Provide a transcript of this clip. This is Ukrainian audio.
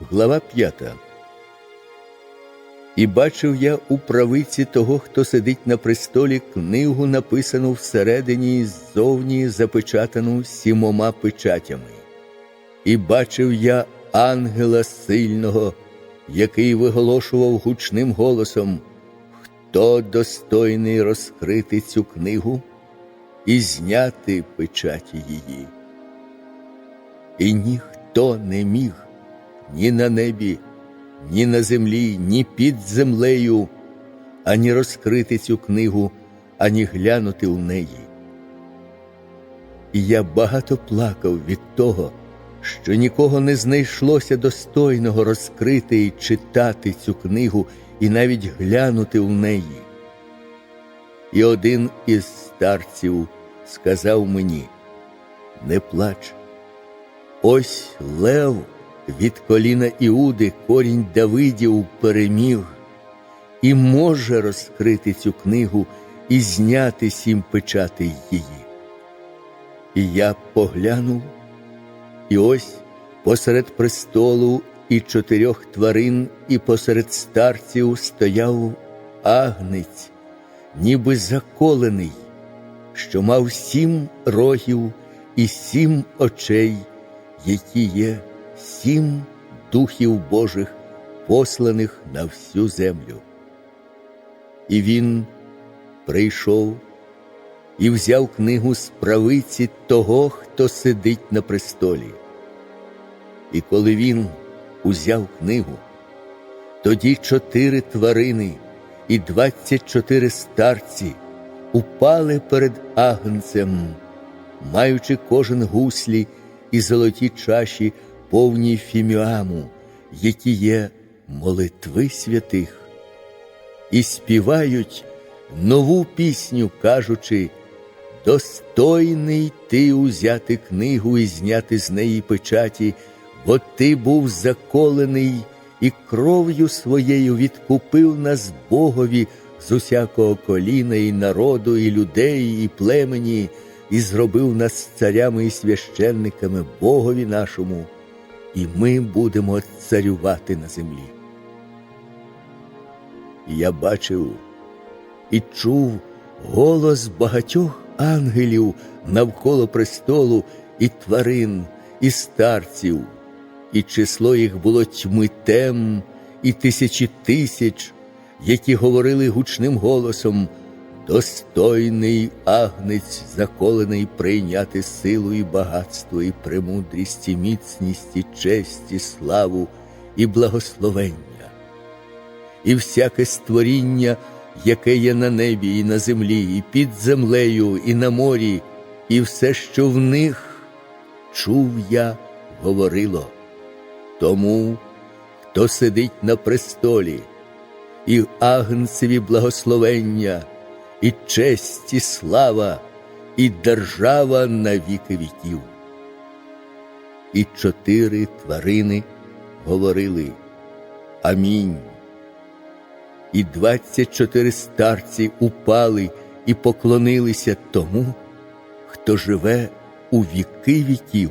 Глава 5 І бачив я у правиці того, хто сидить на престолі, книгу, написану всередині і ззовні запечатану сімома печатями. І бачив я ангела сильного, який виголошував гучним голосом, хто достойний розкрити цю книгу і зняти печаті її. І ніхто не міг ні на небі, ні на землі, ні під землею, ані розкрити цю книгу, ані глянути у неї. І я багато плакав від того, що нікого не знайшлося достойного розкрити і читати цю книгу і навіть глянути у неї. І один із старців сказав мені: Не плач, ось лев від коліна Іуди, корінь Давидів переміг, і може розкрити цю книгу і зняти сім печати її. І я поглянув, і ось посеред престолу і чотирьох тварин, і посеред старців стояв агнець, ніби заколений, що мав сім рогів і сім очей, які є сім духів Божих, посланих на всю землю. І він прийшов і взяв книгу з правиці того, хто сидить на престолі. І коли він узяв книгу, тоді чотири тварини і двадцять чотири старці упали перед агнцем, маючи кожен гуслі і золоті чаші, повні фіміаму, які є молитви святих, і співають нову пісню, кажучи, достойний ти узяти книгу і зняти з неї печаті, бо ти був заколений і кров'ю своєю відкупив нас Богові з усякого коліна, і народу, і людей, і племені, і зробив нас царями і священниками Богові нашому, і ми будемо царювати на землі. Я бачив і чув голос багатьох ангелів навколо престолу, і тварин, і старців, і число їх було тьми тем, і тисячі тисяч, які говорили гучним голосом достойний агнець, заколений прийняти силу і багатство, і премудрість, і міцність, і честь, і славу, і благословення. І всяке створіння, яке є на небі, і на землі, і під землею, і на морі, і все, що в них чув я, говорило. Тому, хто сидить на престолі, і агнцеві благословення, і честь, і слава, і держава на віки віків. І чотири тварини говорили Амінь. І двадцять чотири старці упали і поклонилися тому, хто живе у віки віків.